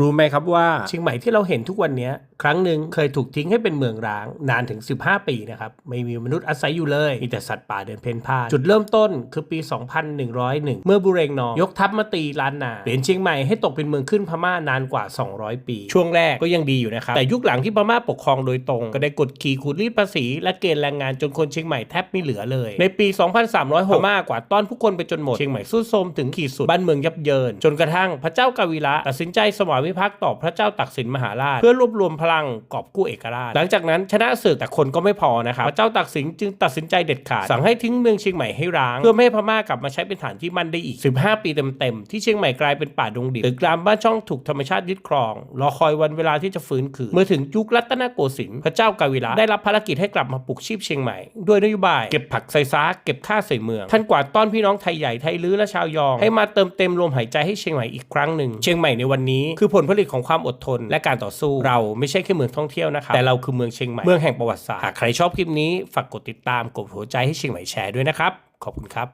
รู้ไหมครับว่าเชียงใหม่ที่เราเห็นทุกวันนี้ครั้งหนึ่งเคยถูกทิ้งให้เป็นเมืองร้าง นานถึง 15 ปีนะครับ ไม่มีมนุษย์อาศัยอยู่เลย มีแต่สัตว์ป่าเดินเพ่นพ่านจุดเริ่มต้นคือปี 2101 เมื่อบุเรงนอง ยกทัพมาตีล้านนาเปลี่ยนเชียงใหม่ให้ตกเป็นเมืองขึ้นพม่านานกว่า 200 ปี ช่วงแรกก็ยังดีอยู่นะครับ แต่ยุคหลังที่พม่าปกครองโดยตรง ก็ได้กดขี่ขูดรีดภาษี และเกณฑ์แรงงานจนคนเชียงใหม่แทบไม่เหลือเลย ในปี 2306พม่ากว่าต้อนผู้คนไปจนหมดเชียงใหม่สู้โทรมถึงขีดสุดบ้านเมืองยับเยิน จนกระทั่งพระเจ้ากาวิระตัดสินใจสวามิภักดิ์ต่อพระเจ้าตักสินมหาราช เพื่อรวบรวมพลังกอบกู้เอกราช หลังจากนั้นชนะศึกแต่คนก็ไม่พอนะครับพระเจ้าตักสินจึงตัดสินใจเด็ดขาด สั่งให้ทิ้งเมืองเชียงใหม่ให้ร้าง เพื่อไม่ให้พม่ากลับมาใช้เป็นฐานที่มั่นได้อีก 15 ปีเต็มๆที่เชียงใหม่กลายเป็นป่าดงดิบตึกรามบ้านช่องถูกธรรมชาติยึดครอง รอคอยวันเวลาที่จะฟื้นคืนเมื่อถึงยุครัตนโกสินทร์พระเจ้ากาวิระได้รับภารกิจให้กลับมาปลุกชีพเชียงใหม่ด้วยนโยบายเก็บผักใส่ซากเก็บข้าใส่เมือง ท่านกวาดต้อนพี่น้องไทยใหญ่ไทยลื้อและชาวยอง ให้มาเติมเต็มลมหายใจให้เชียงใหม่อีกครั้งหนึ่งเชียงใหม่ในวันนี้คือผลผลิตของความอดทนและการต่อสู้ เราไม่ใช่แค่เมืองท่องเที่ยวนะครับ แต่เราคือเมืองเชียงใหม่ เมืองแห่งประวัติศาสตร์ หากใครชอบคลิปนี้ ฝากกดติดตาม กดหัวใจให้เชียงใหม่แชร์ด้วยนะครับ ขอบคุณครับ